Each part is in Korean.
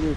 아니,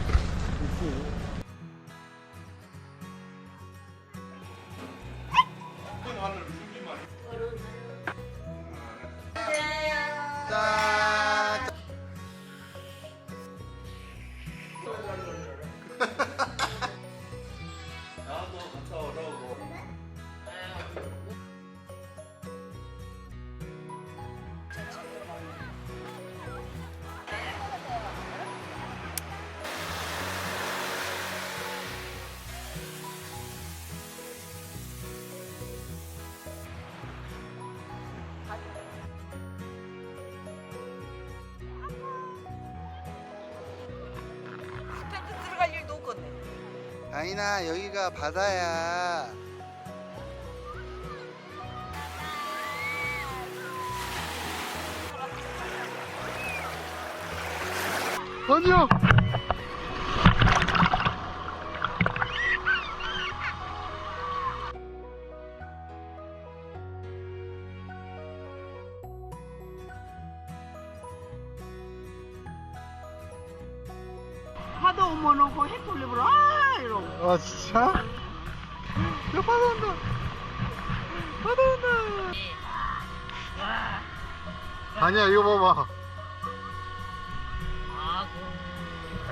아이나 여기가 바다야. 아니야! 오면은 그해 돌려보라 아 이러고. 아, 진짜? 야, 바다 온다! 바다 온다! 아니야, 이거 봐봐. 아.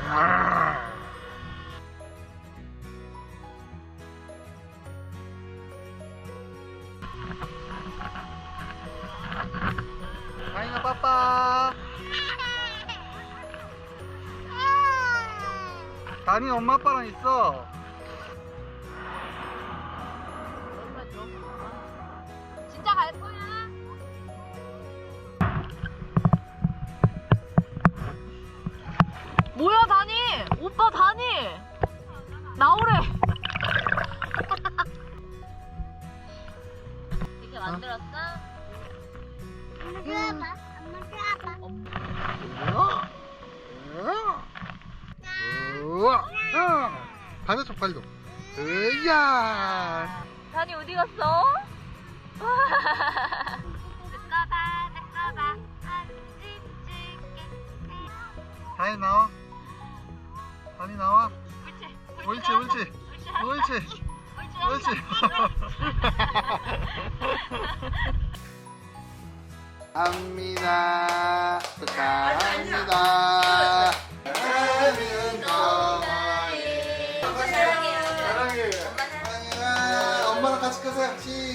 아 다니 엄마 아빠랑 있어. 진짜 갈 거야? 뭐야 다니? 오빠 다니? 나오래. 이렇게 만들었어? 우 반대쪽 발도. 으야. 다니 어디 갔어? 느껴봐 안찍찍게 다니 나와. 다니 나와. 옳지 옳지, 옳지. 옳지. 옳지. 합니다. 축하. 같이